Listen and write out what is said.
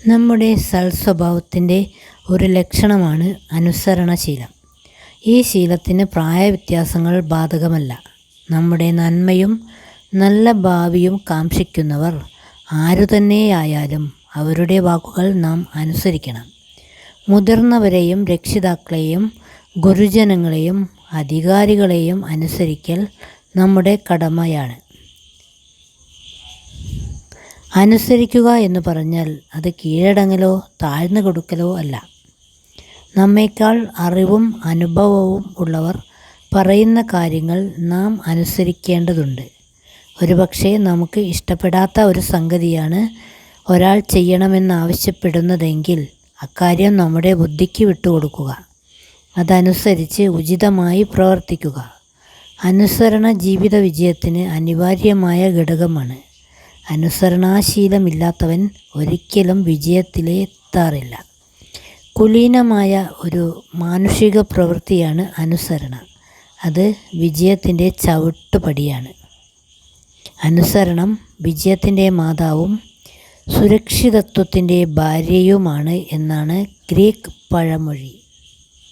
നമ്മുടെ സൽസ്വഭാവത്തിന്റെ ഒരു ലക്ഷണമാണ് അനുസരണശീലം. ഈ ശീലത്തിന് പ്രായവ്യത്യാസങ്ങൾ ബാധകമല്ല. നമ്മുടെ നന്മയും നല്ല ഭാവിയും കാംക്ഷിക്കുന്നവർ ആരുതന്നെയായാലും അവരുടെ വാക്കുകൾ നാം അനുസരിക്കണം. മുതിർന്നവരെയും രക്ഷിതാക്കളെയും ഗുരുജനങ്ങളെയും അധികാരികളെയും അനുസരിക്കൽ നമ്മുടെ കടമയാണ്. അനുസരിക്കുക എന്ന് പറഞ്ഞാൽ അത് കീഴടങ്ങലോ താഴ്ന്നു കൊടുക്കലോ അല്ല. നമ്മേക്കാൾ അറിവും അനുഭവവും ഉള്ളവർ പറയുന്ന കാര്യങ്ങൾ നാം അനുസരിക്കേണ്ടതുണ്ട്. ഒരുപക്ഷെ നമുക്ക് ഇഷ്ടപ്പെടാത്ത ഒരു സംഗതിയാണ് ഒരാൾ ചെയ്യണമെന്നാവശ്യപ്പെടുന്നതെങ്കിൽ അക്കാര്യം നമ്മുടെ ബുദ്ധിക്ക് വിട്ടുകൊടുക്കുക. അതനുസരിച്ച് ഉചിതമായി പ്രവർത്തിക്കുക. അനുസരണ ജീവിത വിജയത്തിന് അനിവാര്യമായ ഘടകമാണ്. അനുസരണാശീലമില്ലാത്തവൻ ഒരിക്കലും വിജയത്തിലെത്താറില്ല. കുലീനമായ ഒരു മാനുഷിക പ്രവൃത്തിയാണ് അനുസരണ. അത് വിജയത്തിന്റെ ചവിട്ടുപടിയാണ്. അനുസരണം വിജയത്തിന്റെ മാതാവും സുരക്ഷിതത്വത്തിന്റെ ഭാര്യയുമാണ് എന്നാണ് ഗ്രീക്ക് പഴമൊഴി.